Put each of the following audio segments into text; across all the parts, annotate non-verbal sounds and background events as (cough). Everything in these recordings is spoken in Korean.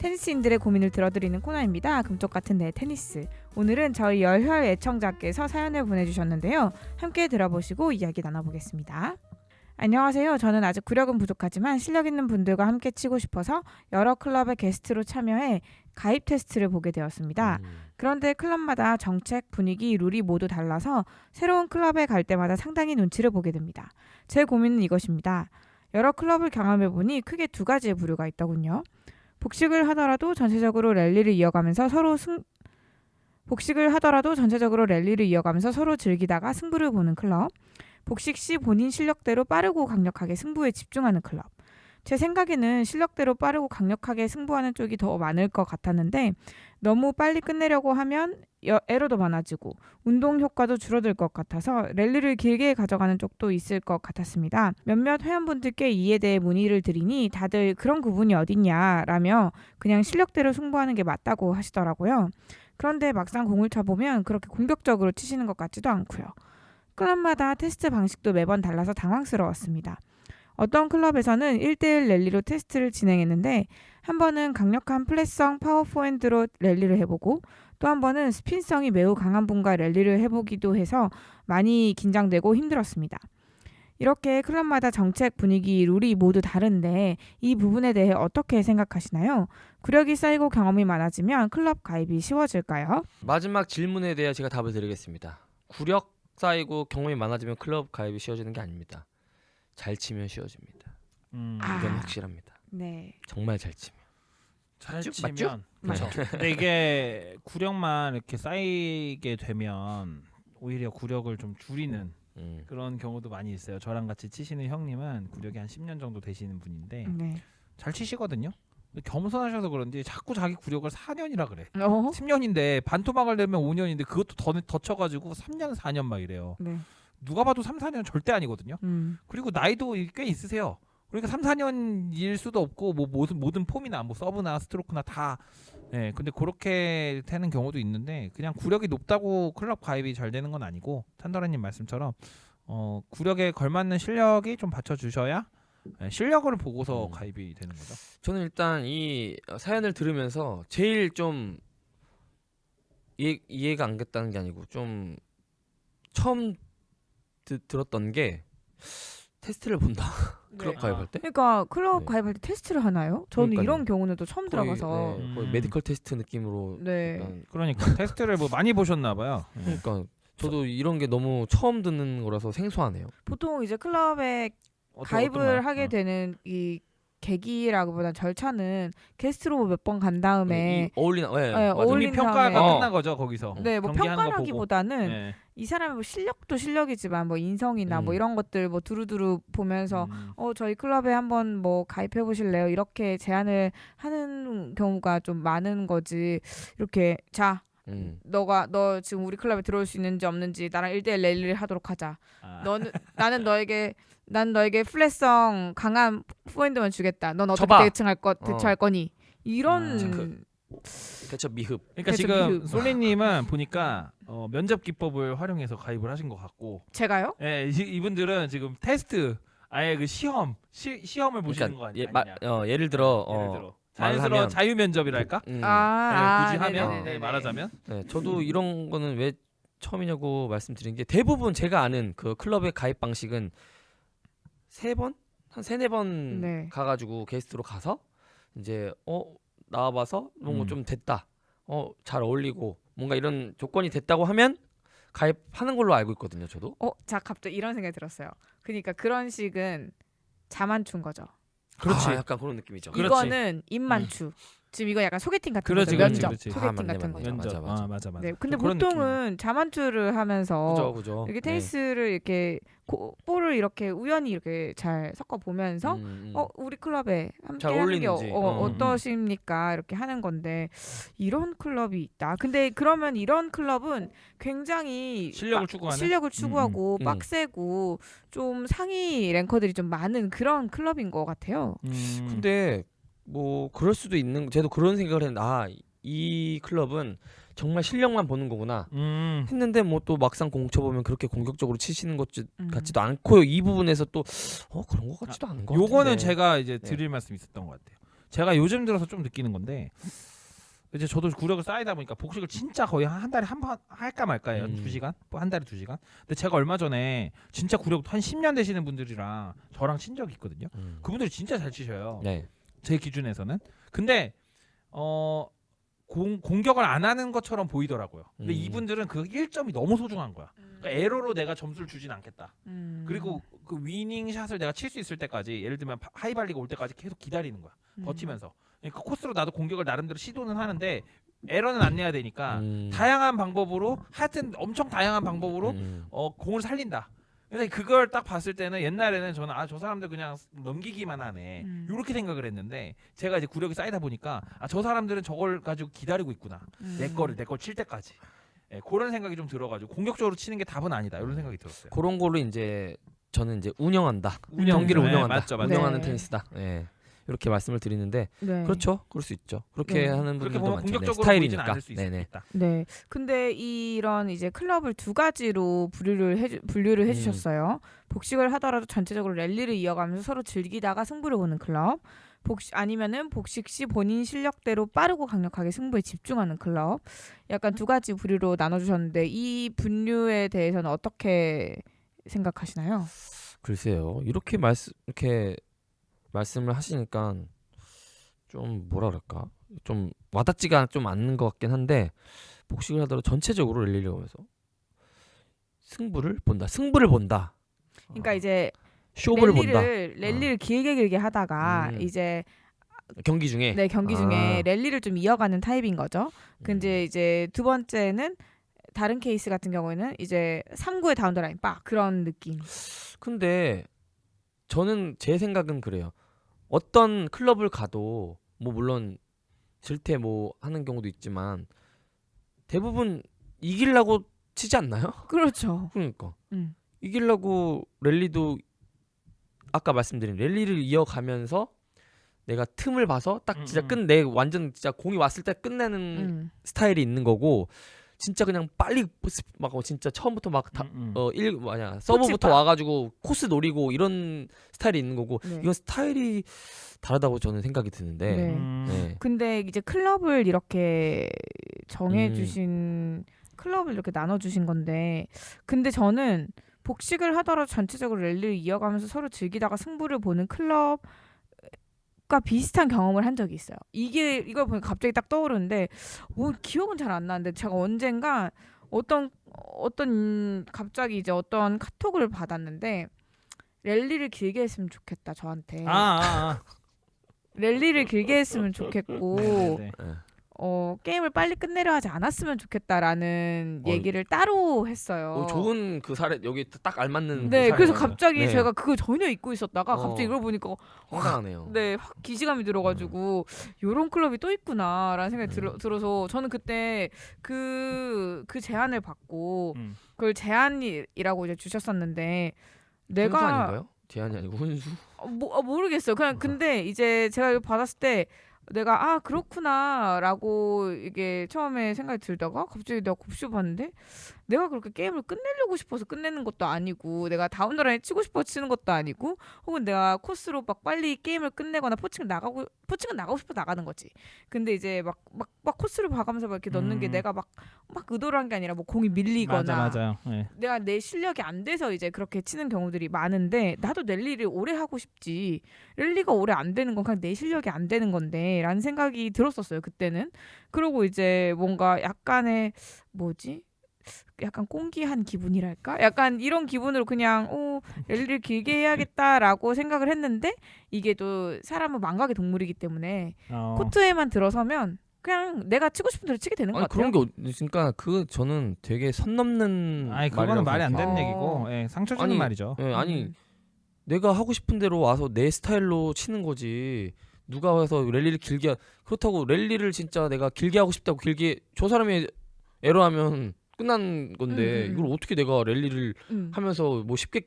테니스인들의 고민을 들어드리는 코너입니다. 금쪽 같은 내 테니스. 오늘은 저희 열혈 애청자께서 사연을 보내주셨는데요. 함께 들어보시고 이야기 나눠보겠습니다. 안녕하세요. 저는 아직 구력은 부족하지만 실력 있는 분들과 함께 치고 싶어서 여러 클럽의 게스트로 참여해 가입 테스트를 보게 되었습니다. 음. 그런데 클럽마다 정책, 분위기, 룰이 모두 달라서 새로운 클럽에 갈 때마다 상당히 눈치를 보게 됩니다. 제 고민은 이것입니다. 여러 클럽을 경험해 보니 크게 두 가지의 부류가 있더군요. 복식을 하더라도 전체적으로 랠리를 이어가면서 서로 승 복식을 하더라도 전체적으로 랠리를 이어가면서 서로 즐기다가 승부를 보는 클럽. 복식 시 본인 실력대로 빠르고 강력하게 승부에 집중하는 클럽. 제 생각에는 실력대로 빠르고 강력하게 승부하는 쪽이 더 많을 것 같았는데 너무 빨리 끝내려고 하면 여- 에러도 많아지고 운동 효과도 줄어들 것 같아서 랠리를 길게 가져가는 쪽도 있을 것 같았습니다. 몇몇 회원분들께 이에 대해 문의를 드리니 다들 그런 구분이 어딨냐라며 그냥 실력대로 승부하는 게 맞다고 하시더라고요. 그런데 막상 공을 쳐보면 그렇게 공격적으로 치시는 것 같지도 않고요. 클럽마다 테스트 방식도 매번 달라서 당황스러웠습니다. 어떤 클럽에서는 1대1 랠리로 테스트를 진행했는데 한 번은 강력한 플랫성 파워 포핸드로 랠리를 해보고 또 한 번은 스핀성이 매우 강한 분과 랠리를 해보기도 해서 많이 긴장되고 힘들었습니다. 이렇게 클럽마다 정책, 분위기, 룰이 모두 다른데 이 부분에 대해 어떻게 생각하시나요? 구력이 쌓이고 경험이 많아지면 클럽 가입이 쉬워질까요? 마지막 질문에 대해 제가 답을 드리겠습니다. 구력 쌓이고 경험이 많아지면 클럽 가입이 쉬워지는 게 아닙니다. 잘 치면 쉬워집니다. 음, 아. 이건 확실합니다. 네. 정말 잘 치면. 잘 맞죠? 치면 맞죠? 그렇죠. 근데 이게 구력만 이렇게 쌓이게 되면 오히려 구력을 좀 줄이는 음. 그런 경우도 많이 있어요. 저랑 같이 치시는 형님은 구력이 한 10년 정도 되시는 분인데 네. 잘 치시거든요. 근데 겸손하셔서 그런지 자꾸 자기 구력을 4년이라 그래. 어? 10년인데 반토막을 내면 5년인데 그것도 더, 더 쳐가지고 3년 4년 막 이래요. 네. 누가 봐도 3, 4년 절대 아니거든요. 음. 그리고 나이도 꽤 있으세요. 그러니까 3, 4년일 수도 없고 뭐 모든 모든 폼이나 뭐 서브나 스트로크나 다 예. 근데 그렇게 되는 경우도 있는데 그냥 구력이 높다고 클럽 가입이 잘 되는 건 아니고 찬다라 님 말씀처럼 어 구력에 걸맞는 실력이 좀 받쳐 주셔야 예, 실력을 보고서 음. 가입이 되는 거죠. 저는 일단 이 사연을 들으면서 제일 좀 이해, 이해가 안 갔다는 게 아니고 좀 처음 드, 들었던 게 테스트를 본다. 클럽 네. 가입할 때? 그러니까 클럽 네. 가입할 때 테스트를 하나요? 저는 그러니까요. 이런 경우는 또 처음 거의, 들어가서 네, 거의 음. 메디컬 테스트 느낌으로 네. 약간 그러니까 (laughs) 테스트를 뭐 많이 보셨나 봐요. 예. 그러니까 저도 이런 게 너무 처음 듣는 거라서 생소하네요. 보통 이제 클럽에 어떤- 가입을 어떤 말? 하게 어. 되는 이 계기라기보다 절차는 게스트로 몇 번 간 다음에 이 어울리나 예, 네, 이미 어울린 평가가 다음에- 끝난 거죠 거기서. 네, 뭐. 평가라기보다는 네. 이 사람의 뭐 실력도 실력이지만 뭐 인성이나 뭐 음. 이런 것들 뭐 두루두루 보면서 음. 어 저희 클럽에 한번 뭐 가입해 보실래요? 이렇게 제안을 하는 경우가 좀 많은 거지. 이렇게 자 음. 너가 너 지금 우리 클럽에 들어올 수 있는지 없는지 나랑 1대1 랠리를 하도록 하자. 아. 너는 나는 너에게 난 너에게 플랫성 강한 포인트만 주겠다. 넌 어떻게 쳐봐. 대응할 거 대처할 어. 거니? 이런 아. 체크. 대처 미흡. 그러니까 그래서 지금 미흡. 솔리님은 보니까 어, 면접 기법을 활용해서 가입을 하신 것 같고, 제가요? 예, 이, 이분들은 지금 테스트 아예 그 시험 시, 시험을 보시는 거 아니, 예, 마, 아니냐? 어, 예를 들어 예를 어, 들어 자연스러운 말하면- 자유 면접이랄까? 음, 네, 아, 굳이 하면 네네네네. 네, 말하자면 네, 저도 이런 거는 왜 처음이냐고 말씀드린 게 대부분 제가 아는 그 클럽의 가입 방식은 세 번, 한 세네 번 네. 가가지고 게스트로 가서 이제 어 나와봐서 뭔가 음. 좀 됐다, 어 잘 어울리고 뭔가 이런 조건이 됐다고 하면 가입하는 걸로 알고 있거든요, 저도. 어, 자 갑자기 이런 생각이 들었어요. 그러니까 그런 식은 자만추인 거죠. 그렇지. 아, 약간 그런 느낌이죠. 그렇지. 이거는 입만추. 지금 이거 약간 소개팅 같은 그렇지, 거죠. 그렇지, 면접. 그렇지. 소개팅 아, 맞네, 같은 맞네. 거죠. 맞아, 면접. 맞아. 아, 맞아 맞아. 네, 근데 그런 보통은 자만추를 하면서 그죠, 그죠. 이렇게 네. 테니스를 이렇게 고, 볼을 이렇게 우연히 이렇게 잘 섞어 보면서 음, 음. 어 우리 클럽에 함께 잘 하는 게 어, 어울리는지. 어, 음, 음. 떠십니까 이렇게 하는 건데 이런 클럽이 있다. 근데 그러면 이런 클럽은 굉장히 실력을 빡- 추구하는? 실력을 추구하고 음. 빡세고 좀 상위 랭커들이 좀 많은 그런 클럽인 것 같아요. 음. 근데 뭐 그럴 수도 있는 저도 그런 생각을 했는데 아 이 클럽은 정말 실력만 보는 거구나 음. 했는데 뭐 또 막상 공 쳐 보면 그렇게 공격적으로 치시는 것 음. 같지도 않고 이 부분에서 또 어 그런 것 같지도 않은 것 같은데 요거는 제가 이제 네. 드릴 말씀 이 있었던 것 같아요. 제가 요즘 들어서 좀 느끼는 건데 이제 저도 구력을 쌓이다 보니까 복식을 진짜 거의 한 달에 한 번 할까 말까예요. 음. 두 시간, 뭐 한 달에 두 시간. 근데 제가 얼마 전에 진짜 구력 한 10년 되시는 분들이랑 저랑 친 적이 있거든요. 음. 그분들이 진짜 잘 치셔요. 네. 제 기준에서는. 근데 어 공, 공격을 안 하는 것처럼 보이더라고요. 근데 음. 이분들은 그 1점이 너무 소중한 거야. 그러니까 에러로 내가 점수를 주진 않겠다. 음. 그리고 그 위닝 샷을 내가 칠 수 있을 때까지 예를 들면 파- 하이발리가 올 때까지 계속 기다리는 거야. 음. 버티면서. 그러니까 코스로 나도 공격을 나름대로 시도는 하는데 에러는 안 내야 되니까 음. 다양한 방법으로 하여튼 엄청 다양한 방법으로 음. 어 공을 살린다. 근데 그걸 딱 봤을 때는 옛날에는 저는 아 저 사람들 그냥 넘기기만 하네 음. 이렇게 생각을 했는데 제가 이제 구력이 쌓이다 보니까 아 저 사람들은 저걸 가지고 기다리고 있구나 음. 내 거를 내 걸 칠 때까지 예, 그런 생각이 좀 들어가지고 공격적으로 치는 게 답은 아니다 이런 생각이 들었어요. 그런 걸로 이제 저는 이제 운영한다. 운영, 경기를 네, 운영한다. 맞죠, 맞죠. 운영하는 네. 테니스다. 예. 이렇게 말씀을 드리는데 네. 그렇죠. 그럴 수 있죠. 그렇게 네. 하는 그렇게 분들도 보면 많죠. 네, 공격적으로 보이진 스타일이니까. 않을 수 있, 네네. 있다. 네. 근데 이런 이제 클럽을 두 가지로 분류를 해 분류를 해 음. 주셨어요. 복식을 하더라도 전체적으로 랠리를 이어가면서 서로 즐기다가 승부를 보는 클럽. 복식 아니면은 복식 시 본인 실력대로 빠르고 강력하게 승부에 집중하는 클럽. 약간 두 가지 부류로 나눠 주셨는데 이 분류에 대해서는 어떻게 생각하시나요? 글쎄요. 이렇게 말씀 이렇게 말씀을 하시니까 좀 뭐라 그럴까? 좀 와닿지가 좀 않는 것 같긴 한데 복식을 하더라도 전체적으로 랠리를 하면서 승부를 본다. 승부를 본다. 그러니까 이제 쇼부를 본다. 랠리를 랠리를 길게 길게 하다가 음. 이제 경기 중에 네 경기 아. 중에 랠리를 좀 이어가는 타입인 거죠. 음. 근데 이제 두 번째는 다른 케이스 같은 경우에는 이제 3구의 다운더 라인 빡 그런 느낌. 근데 저는 제 생각은 그래요. 어떤 클럽을 가도 뭐 물론 질퇴 뭐 하는 경우도 있지만 대부분 이기려고 치지 않나요? 그렇죠. 그러니까 음. 이기려고 랠리도 아까 말씀드린 랠리를 이어가면서 내가 틈을 봐서 딱 진짜 음, 음. 끝내 완전 진짜 공이 왔을 때 끝내는 음. 스타일이 있는 거고 진짜 그냥 빨리 막 진짜 처음부터 막다 음, 음. 어, 일 뭐냐 서브부터 빡. 와가지고 코스 노리고 이런 스타일이 있는 거고 네. 이건 스타일이 다르다고 저는 생각이 드는데 네. 음. 네. 근데 이제 클럽을 이렇게 정해 음. 주신 클럽을 이렇게 나눠 주신 건데 근데 저는 복식을 하더라도 전체적으로 랠리를 이어가면서 서로 즐기다가 승부를 보는 클럽 과 비슷한 경험을 한 적이 있어요. 이게 이걸 보니까 갑자기 딱 떠오르는데 오, 기억은 잘 안 나는데 제가 언젠가 어떤 어떤 갑자기 이제 어떤 카톡을 받았는데 랠리를 길게 했으면 좋겠다 저한테 아, 아, 아. 랠리를 길게 했으면 좋겠고 네, 네, 네. 어, 게임을 빨리 끝내려 하지 않았으면 좋겠다라는 어, 얘기를 따로 했어요. 어, 좋은 그 사례 여기 딱 알맞는 네, 그 그래서. 갑자기 네. 제가 그거 전혀 잊고 있었다가 갑자기 어. 이걸 보니까 황당하네요. 네, 확 기시감이 들어가지고 요런 클럽이 또 있구나라는 생각이 들어, 음. 들어 서 저는 그때 그, 그 제안을 받고 음. 그걸 제안이라고 이제 주셨었는데 훈수 내가 아닌가요? 제한이 아니고 훈수. 어, 뭐, 어, 모르겠어요. 그냥 근데 이제 제가 이거 받았을 때 내가 아 그렇구나라고 이게 처음에 생각이 들다가 갑자기 내가 곱씹어 봤는데 내가 그렇게 게임을 끝내려고 싶어서 끝내는 것도 아니고 내가 다운더라인 치고 싶어 치는 것도 아니고 혹은 내가 코스로 막 빨리 게임을 끝내거나 포칭을 나가고 포칭은 나가고 싶어 나가는 거지. 근데 이제 막 막 막 코스를 봐가면서 막 이렇게 넣는 게 음. 내가 막 막 의도로 한 게 아니라 뭐 공이 밀리거나 맞아. 네. 내가 내 실력이 안 돼서 이제 그렇게 치는 경우들이 많은데 나도 랠리를 오래 하고 싶지 랠리가 오래 안 되는 건 그냥 내 실력이 안 되는 건데 라는 생각이 들었었어요 그때는 그리고 이제 뭔가 약간의 뭐지 약간 꽁기한 기분이랄까 약간 이런 기분으로 그냥 어 랠리를 길게 해야겠다라고 생각을 했는데 이게 또 사람은 망각의 동물이기 때문에 어. 코트에만 들어서면 그냥 내가 치고 싶은 대로 치게 되는 것 아니 같아요 그런 게 어디- 그러니까 그 저는 되게 선 넘는 아니 그거는 말이라고 말이 안 되는 어. 얘기고 예, 상처 주는 아니, 말이죠. 예, 아니 음. 내가 하고 싶은 대로 와서 내 스타일로 치는 거지. 누가 와서 랠리를 길게 하- 그렇다고 랠리를 진짜 내가 길게 하고 싶다고 길게 저 사람이 에러하면 끝난 건데 음, 음, 음. 이걸 어떻게 내가 랠리를 음. 하면서 뭐 쉽게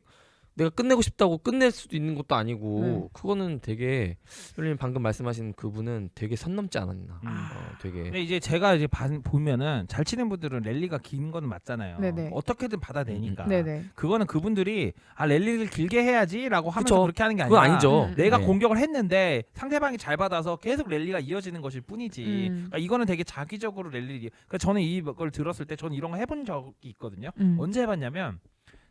내가 끝내고 싶다고 끝낼 수도 있는 것도 아니고 네. 그거는 되게 선생님 방금 말씀하신 그분은 되게 선 넘지 않았나. 음. 어, 되게 근데 이제 제가 이제 봐- 보면은 잘 치는 분들은 랠리가 긴 거는 맞잖아요. 네네. 어떻게든 받아내니까. 네네. 그거는 그분들이 아 랠리를 길게 해야지라고 하면서 그쵸. 그렇게 하는 게 아니라 그건 아니죠. 음. 내가 네. 공격을 했는데 상대방이 잘 받아서 계속 랠리가 이어지는 것일 뿐이지. 음. 그러니까 이거는 되게 자기적으로 랠리. 그러니까 저는 이걸 들었을 때 저는 이런 거 해본 적이 있거든요. 음. 언제 해봤냐면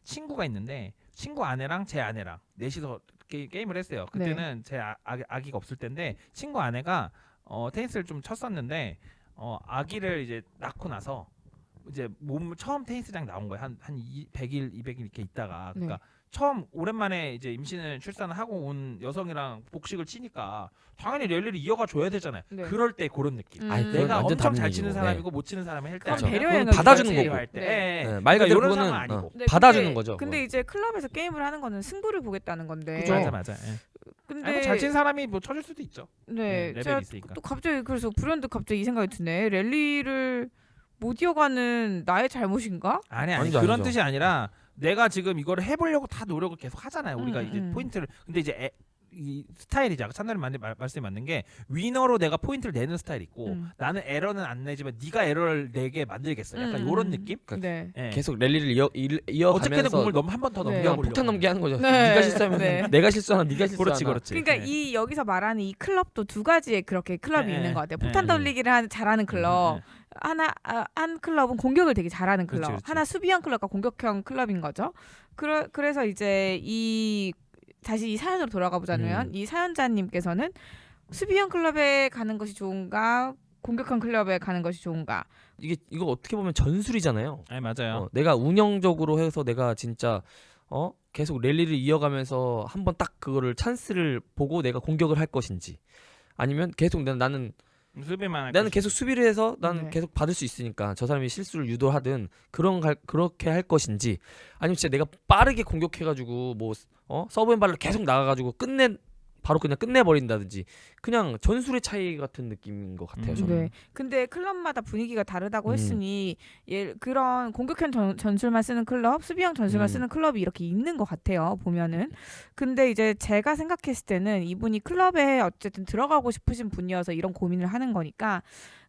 친구가 있는데 친구 아내랑 제 아내랑 넷이서 게, 임을 했어요. 네. 그때는 제 아, 아기, 아기 가 없을 때인데 친구 아내가 어, 테니스를 좀 쳤었는데 어, 아기를 이제 낳고 나서 이제 몸 처음 테니스장 나온 거예요. 한한 100일, 200일 이렇게 있다가 그러니까 네. 처음 오랜만에 이제 임신을 출산을 하고 온 여성이랑 복식을 치니까 당연히 랠리를 이어가 줘야 되잖아요. 네. 그럴 때 그런 느낌. 음. 그건 내가 완전 엄청 다른 잘 얘기고. 치는 네. 사람이고 못 치는 사람이 할때 그건. 배려의 그건 받아주는. 거고. 할 때. 네. 예. 네, 말 그러니까 그대로 이런 그거는 상황 아니고. 어, 네, 받아주는 근데- 거죠. 근데 그건. 이제 클럽에서 게임을 하는 거는 승부를 보겠다는 건데. 그죠. 맞아 맞아. 예. 근데 아니, 뭐잘 치는 사람이 뭐 쳐줄 수도 있죠. 네, 레벨이 제가 있으니까. 또 갑자기 그래서 불현듯 갑자기 이 생각이 드네. 랠리를 못 이어가는 나의 잘못인가? 아니 아니 아니죠, 그런 아니죠. 뜻이 아니라 내가 지금 이거를 해보려고 다 노력을 계속 하잖아요. 우리가 음, 이제 음. 포인트를 근데 이제 애, 이 스타일이죠. 아까 말, 말, 말씀이 맞는 게 위너로 내가 포인트를 내는 스타일이 있고 음. 나는 에러는 안 내지만 네가 에러를 내게 만들겠어. 약간 음, 이런 음. 느낌? 네. 예. 계속 랠리를 이어 일- 어떻게든 이어가면서 공을 너무 한 번 더 네. 넘겨보려고. 폭탄 넘게 하는 거죠. 네. 네 가 실수하면 네. 내가 실수하나 네가 실수하나. 그렇지 그렇지. 그러니까 예. 이 여기서 말하는 이 클럽도 두 가지의 그렇게 클럽이 네, 있는 것 같아요. 네, 폭탄 네. 돌리기를 하는 잘하는 클럽, 음, 음, 하나 아, 한 클럽은 공격을 되게 잘하는 클럽, 그렇지, 그렇지. 하나 수비형 클럽과 공격형 클럽인 거죠. 그러, 그래서 이제 이 다시 이 사연으로 돌아가 보자면 음. 이 사연자님께서는 수비형 클럽에 가는 것이 좋은가, 공격형 클럽에 가는 것이 좋은가? 이게 이거 어떻게 보면 전술이잖아요. 예. 아니 맞아요. 어, 내가 운영적으로 해서 내가 진짜 어 계속 랠리를 이어가면서 한번 딱 그거를 찬스를 보고 내가 공격을 할 것인지 아니면 계속 나- 나는 수비만 할 나는. 계속 수비를 해서 나는 네. 계속 받을 수 있으니까 저 사람이 실수를 유도하든 그런 갈 그렇게 할 것인지 아니면 진짜 내가 빠르게 공격해가지고 뭐 어 서브 앤발로 계속 나가가지고 끝내 바로 그냥 끝내버린다든지 그냥 전술의 차이 같은 느낌인 것 같아요 음. 저는. 네. 근데 클럽마다 분위기가 다르다고 음. 했으니 예, 그런 공격형 전, 전술만 쓰는 클럽, 수비형 전술만 음. 쓰는 클럽이 이렇게 있는 것 같아요. 보면은. 근데 이제 제가 생각했을 때는 이분이 클럽에 어쨌든 들어가고 싶으신 분이어서 이런 고민을 하는 거니까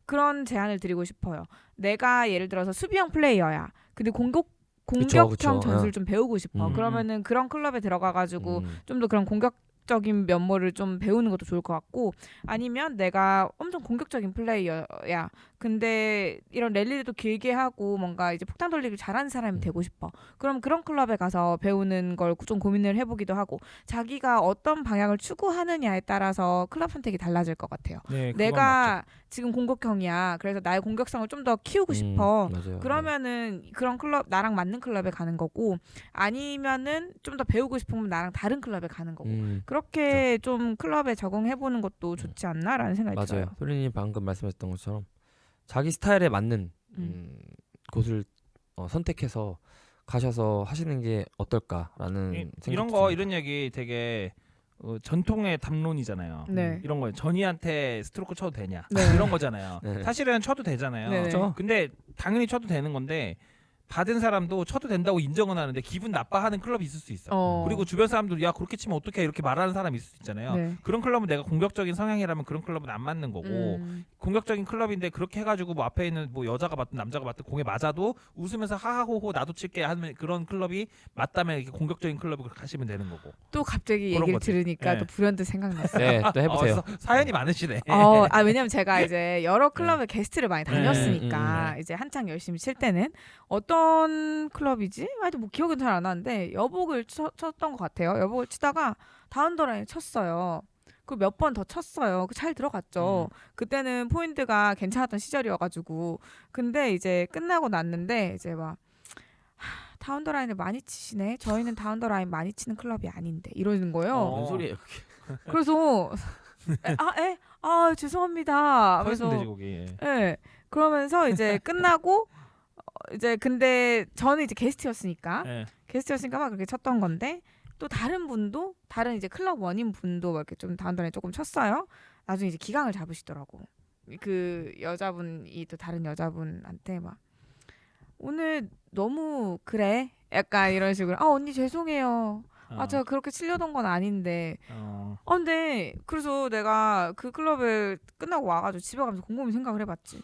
그런 제안을 드리고 싶어요. 내가 예를 들어서 수비형 플레이어야. 근데 공격 그쵸, 공격형 그쵸. 전술 어. 좀 배우고 싶어. 음. 그러면은 그런 클럽에 들어가 가지고 음. 좀더 그런 공격 적인 면모를 좀 배우는 것도 좋을 것 같고 아니면 내가 엄청 공격적인 플레이어야 근데 이런 랠리도 길게 하고 뭔가 이제 폭탄 돌리기 잘하는 사람이 음. 되고 싶어 그럼 그런 클럽에 가서 배우는 걸 좀 고민을 해보기도 하고 자기가 어떤 방향을 추구하느냐에 따라서 클럽 선택이 달라질 것 같아요 네. 내가 지금 공격형이야 그래서 나의 공격성을 좀 더 키우고 음, 싶어 맞아요. 그러면은 그런 클럽 나랑 맞는 클럽에 가는 거고 아니면은 좀 더 배우고 싶으면 나랑 다른 클럽에 가는 거고 음. 그렇게 좀 클럽에 적응해 보는 것도 좋지 않나라는 생각이 맞아요. 들어요. 소리님 방금 말씀하셨던 것처럼 자기 스타일에 맞는 음. 음, 곳을 어, 선택해서 가셔서 하시는 게 어떨까라는 이- 생각. 이런 거 이런 얘기 되게 어, 전통의 담론이잖아요. 네. 이런 거예요. 전이한테 스트로크 쳐도 되냐? 네. 이런 거잖아요. 네. 사실은 쳐도 되잖아요. 네. 그렇죠. 근데 당연히 쳐도 되는 건데 받은 사람도 쳐도 된다고 인정은 하는데 기분 나빠하는 클럽이 있을 수 있어. 어. 그리고 주변 사람도 야 그렇게 치면 어떻게 이렇게 말하는 사람이 있을 수 있잖아요. 네. 그런 클럽은 내가 공격적인 성향이라면 그런 클럽은 안 맞는 거고 음. 공격적인 클럽인데 그렇게 해가지고 뭐 앞에 있는 뭐 여자가 맞든 남자가 맞든 공에 맞아도 웃으면서 하하호호 나도 칠게 하는 그런 클럽이 맞다면 이렇게 공격적인 클럽을 가시면 되는 거고. 또 갑자기 얘기를 거지. 들으니까 네. 또 불현듯 생각났어요. 네, 또 해보세요. 어, 사- 사연이 많으시네. 어, 아 왜냐면 제가 이제 여러 클럽에 게스트를 많이 네. 다녔으니까 음, 음, 이제 한창 열심히 칠 때는 어떤 클럽이지? 하여튼 뭐 기억은 잘 안 나는데 여복을 쳐, 쳤던 것 같아요. 여복을 치다가 다운더라인 쳤어요. 그 몇 번 더 쳤어요. 그 잘 들어갔죠. 그때는 포인트가 괜찮았던 시절이어가지고 근데 이제 끝나고 났는데 이제 막 하, 다운더라인을 많이 치시네. 저희는 다운더라인 많이 치는 클럽이 아닌데 이러는 거예요. 어. 뭔 소리예요? 그게. (laughs) 그래서 에, 아, 에, 아 죄송합니다. 서 있으면 그래서 되지 거기. 예. 예. 그러면서 이제 끝나고 어, 이제 근데 저는 이제 게스트였으니까 예. 게스트였으니까 막 그렇게 쳤던 건데 또 다른 분도 다른 이제 클럽 원인 분도 막 이렇게 좀 다운던에 조금 쳤어요. 나중에 이제 기강을 잡으시더라고. 그 여자분이 또 다른 여자분한테 막 오늘 너무 그래. 약간 이런 식으로 아 언니 죄송해요. 어. 아 제가 그렇게 치려던 건 아닌데 어. 아 근데 그래서 내가 그 클럽을 끝나고 와가지고 집에 가면서 곰곰이 생각을 해봤지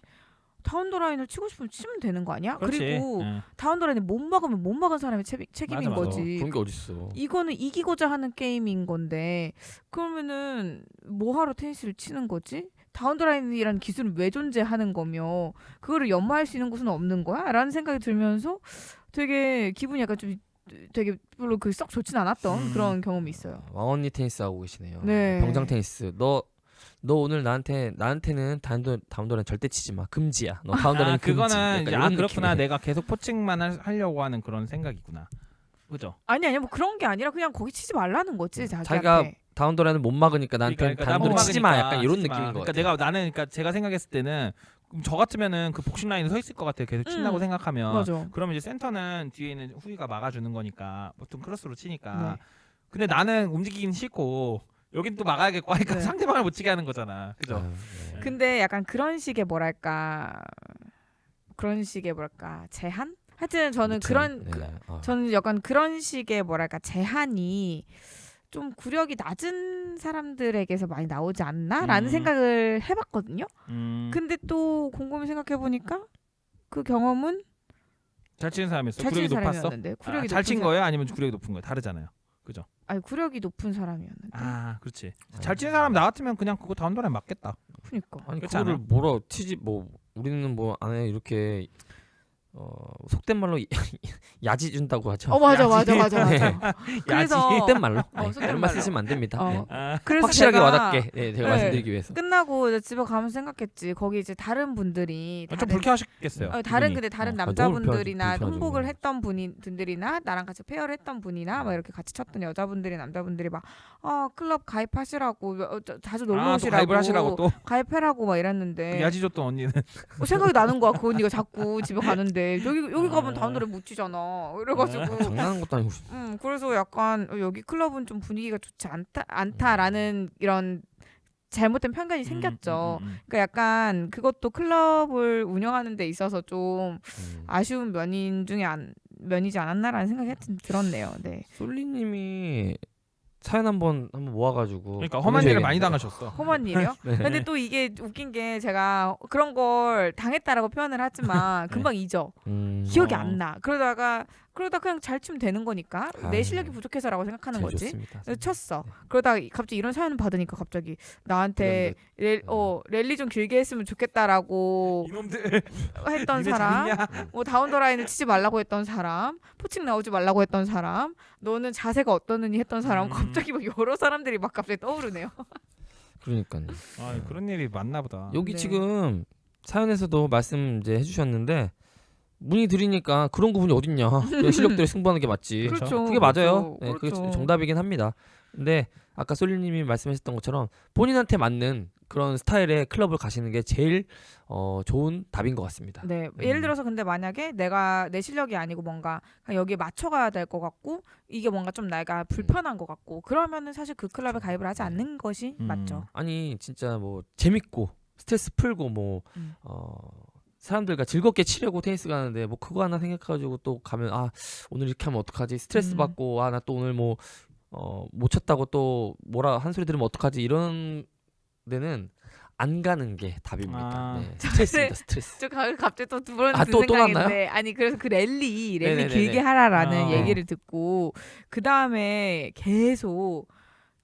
다운더라인을 치고 싶으면 치면 되는 거 아니야? 그렇지. 그리고 예. 다운더라인을 못 막으면 못 막은 사람의 책, 책임인 맞아, 맞아. 거지 그런 게 어딨어. 이거는 이기고자 하는 게임인 건데 그러면은 뭐 하러 테니스를 치는 거지? 다운드라인이라는 기술은 왜 존재하는 거며 그거를 연마할 수 있는 곳은 없는 거야? 라는 생각이 들면서 되게 기분이 약간 좀 되게 별로 그 썩 좋진 않았던 음. 그런 경험이 있어요. 왕언니 테니스 하고 계시네요. 네. 병장 테니스. 너 너 오늘 나한테 나한테는 다운도 다운도는 절대 치지 마. 금지야. 너 다운도는 아 금지. 그거는 약간 이제 이런 아 그렇구나 느낌이네. 내가 계속 포칭만 할- 하려고 하는 그런 생각이구나. 그죠? 아니 아니 뭐 그런 게 아니라 그냥 거기 치지 말라는 거지 자기한테. 자기가 다운도라는 못 막으니까 나한테 그러니까, 그러니까 다운도를 나못 치지 마. 막으니까 약간 이런 치지 마. 느낌인 거 그러니까 같아. 내가 나는 그러니까 제가 생각했을 때는 그럼 저 같으면은 그 복싱 라인에 서 있을 것 같아요. 계속 친다고 음. 생각하면. 맞아. 그러면 이제 센터는 뒤에 있는 후위가 막아주는 거니까 보통 크로스로 치니까. 네. 근데 나는 움직이긴 싫고 여긴 또 막아야겠고 하니까 네. 상대방을 못 치게 하는 거잖아. 그죠? 아유, 네. 근데 약간 그런 식의 뭐랄까 그런 식의 뭐랄까 제한? 하여튼 저는 그쵸. 그런 네. 그, 어. 저는 약간 그런 식의 뭐랄까 제한이 좀 구력이 낮은 사람들에게서 많이 나오지 않나라는 음. 생각을 해봤거든요. 음, 근데 또 곰곰이 생각해 보니까 그 경험은 잘 치는 사람이었어. 잘 치는 구력이 높았어. 사람이었는데 구력이 아, 잘친 거예요? 아니면 구력이 높은 거예요? 다르잖아요. 사- 아니 구력이 높은 사람이었는데. 아, 그렇지. 아. 잘 치는 사람 나 같으면 그냥 그거 다운도라인 맞겠다. 그니까. 아니 그렇지 그거를? 뭐라 튀지 뭐 우리는 뭐 안에 이렇게 어 속된 말로 (laughs) 야지 준다고 하죠. 어 맞아 맞아 야지. 맞아 맞아. 야지. 그래서 속된 말로. 어, 네, 속된 말. 쓰시면 안 됩니다. 어. 네. 아, 그래서 확실하게 제가- 와닿게 네, 제가 네. 말씀드리기 위해서. 끝나고 이제 집에 가면서 생각했지. 거기 이제 다른 분들이 좀 다른 불쾌하셨겠어요. 어, 다른. 근데 다른 어. 아, 남자분들이나. 홍복을 했던 분들이나 나랑 같이 페어를 했던 분이나 막 이렇게 같이 쳤던 여자분들이 남자분들이 막아 클럽 가입하시라고 어, 저- 자주 놀러 아, 또 오시라고 가입을 하시라고 또 가입해라고 막 이랬는데 야지 줬던 언니는 어, 생각이 나는 거야 그 언니가 자꾸 집에 가는데 (laughs) 여기 여기 가면 아. 다운도를 못 치잖아 이래가지고 장난하는 것도 아니고. 음 그래서 약간 어, 여기 클럽은 좀 분위기가 좋지 않다 않다라는 이런 잘못된 편견이 생겼죠. 음, 음, 음, 그러니까 약간 그것도 클럽을 운영하는 데 있어서 좀 음. 아쉬운 면인 중에 안, 면이지 않았나라는 생각이 하여튼 들었네요. 네. 솔리님이 사연 한번 한번 모아가지고. 그러니까 험한 일을 많이. 당하셨어. 험한 일이요? (laughs) 네. 근데 또 이게 웃긴 게 제가 그런 걸 당했다라고 표현을 하지만 금방 잊어. 음, 기억이 어. 안 나. 그러다가 그러다 그냥 잘 치면 되는 거니까 내 아유. 실력이 부족해서라고 생각하는 거지. 좋습니다. 그래서 쳤어. 그러다가 갑자기 이런 사연을 받으니까 갑자기 나한테 랠, 어, 랠리 좀 길게 했으면 좋겠다라고 이놈들 했던 사람? 뭐 다운더라인을 치지 말라고 했던 사람, 포칭 나오지 말라고 했던 사람, 너는 자세가 어떠느니 했던 사람, 음. 갑자기 막 여러 사람들이 막 갑자기 떠오르네요. (laughs) 그러니까요. 아, 그런 일이 많나 보다. 여기 네. 지금 사연에서도 말씀 이제 해주셨는데 문의 드리니까 그런 부분이 어딨냐 (laughs) 그냥 실력대로 승부하는 게 맞지 그렇죠. 그게 맞아요 그렇죠. 네, 그게 그렇죠. 정답이긴 합니다 근데 아까 솔리님이 말씀하셨던 것처럼 본인한테 맞는 그런 스타일의 클럽을 가시는 게 제일 어, 좋은 답인 것 같습니다 네, 음. 예를 들어서 근데 만약에 내가 내 실력이 아니고 뭔가 그냥 여기에 맞춰가야 될 것 같고 이게 뭔가 좀 내가 불편한 것 같고 그러면은 사실 그 클럽에 가입을 하지 않는 것이 음. 맞죠. 아니 진짜 뭐 재밌고 스트레스 풀고 뭐 음. 어, 사람들과 즐겁게 치려고 테니스 가는데 뭐 그거 하나 생각해가지고 또 가면 아 오늘 이렇게 하면 어떡하지 스트레스 음. 받고 아 나 또 오늘 뭐 어, 못 쳤다고 또 뭐라 한 소리 들으면 어떡하지 이런 데는 안 가는 게 답입니다. 아. 네, (laughs) 스트레스입니다 스트레스. 저 가- 갑자기 또 두번 아, 든 또- 또 생각인데 아니 그래서 그 랠리 랠리 네네네네. 길게 하라라는 아. 얘기를 듣고 그 다음에 계속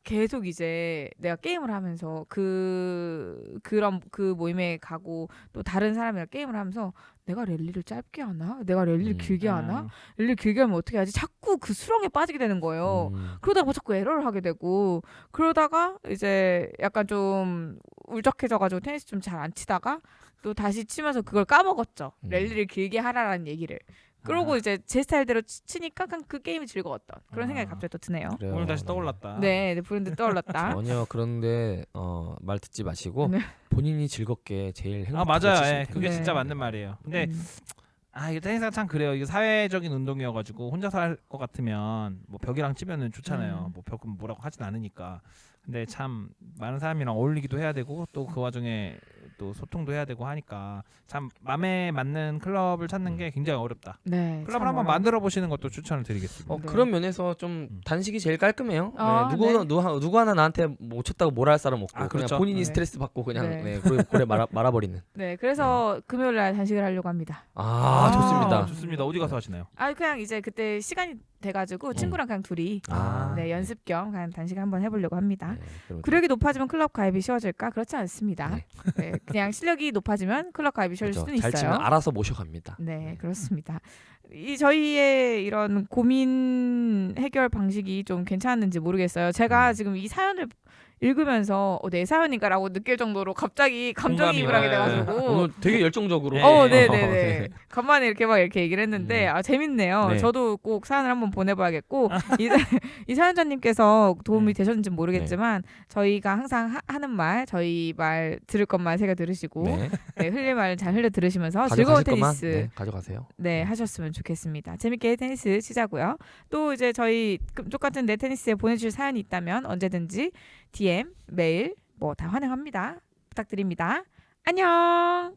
계속 이제 내가 게임을 하면서 그 그런 그 모임에 가고 또 다른 사람이랑 게임을 하면서 내가 랠리를 짧게 하나 내가 랠리를 음. 길게 하나 아, 랠리를 길게 하면 어떻게 하지 자꾸 그 수렁에 빠지게 되는 거예요. 음. 그러다가 뭐 자꾸 에러를 하게 되고 그러다가 이제 약간 좀 울적해져가지고 테니스 좀 잘 안 치다가 또 다시 치면서 그걸 까먹었죠 음. 랠리를 길게 하라라는 얘기를 그러고 아. 이제 제 스타일대로 치, 치니까 그냥 그 게임이 즐거웠던 그런 아. 생각이 갑자기 또 드네요 그래요. 오늘 다시 네. 떠올랐다. 네, 네 브랜드 떠올랐다 (laughs) 전혀 그런데 어, 말 듣지 마시고 네. 본인이 즐겁게 제일 행복하게 아 맞아요. 치시면 예, 됩니다. 그게 네. 진짜 맞는 말이에요. 근데 음. 아 이게 테니스가 참 그래요. 이게 사회적인 운동이어가지고 혼자서 할 것 같으면 뭐 벽이랑 치면은 좋잖아요. 음. 뭐 벽은 뭐라고 하진 않으니까. 근데 참 많은 사람이랑 어울리기도 해야 되고 또 그 와중에 또 소통도 해야 되고 하니까 참 마음에 맞는 클럽을 찾는 게 굉장히 어렵다. 네. 클럽을 참 한번. 만들어 보시는 것도 추천을 드리겠습니다. 어, 네. 그런 면에서 좀 음. 단식이 제일 깔끔해요. 아, 네, 누구 네. 누구 하- 누구 하나 나한테 못 쳤다고 뭐라 할 사람 없고 아, 그냥 그렇죠. 본인이 네. 스트레스 받고 그냥 네. 네. 고래, 고래 말아, 말아버리는. 네, 그래서 금요일 날 단식을 하려고 합니다. 아, 좋습니다. 좋습니다. 어디 가서 하시나요? 아, 그냥 이제 그때 시간이 돼가지고 친구랑 그냥 둘이 아. 네 연습 겸 그냥 단식 한번 해보려고 합니다. 네, 구력이 높아지면 클럽 가입이 쉬워질까? 그렇지 않습니다. 네. 네, 그냥 실력이 높아지면 클럽 가입이 쉬워질 그렇죠. 수는 잘 있어요. 치면 알아서 모셔갑니다. 네, 그렇습니다. 이 저희의 이런 고민 해결 방식이 좀 괜찮은지 모르겠어요. 제가 음. 지금 이 사연을 읽으면서 어, 내 사연인가라고 느낄 정도로 갑자기 감정이입을 하게 돼가지고 네. 오늘 되게 열정적으로. 어, 네. 네, 네, (laughs) 네. 간만에 이렇게 막 이렇게 얘기를 했는데 음. 아 재밌네요. 네. 저도 꼭 사연을 한번 보내봐야겠고 (laughs) 이, 사- 이 사연자님께서 도움이 네. 되셨는지 는 모르겠지만 저희가 항상 하, 는말 저희 말 들을 것만 새겨 들으시고 네. 네. 흘릴 말잘 흘려 들으시면서 즐거운 가져가실 것만 테니스 네, 가져가세요. 네 하셨으면 좋겠습니다. 재밌게 테니스 치자고요. 또 이제 저희 똑같은 내 테니스에 보내주실 사연이 있다면 언제든지 DM, 메일 뭐 다 환영합니다. 부탁드립니다. 안녕.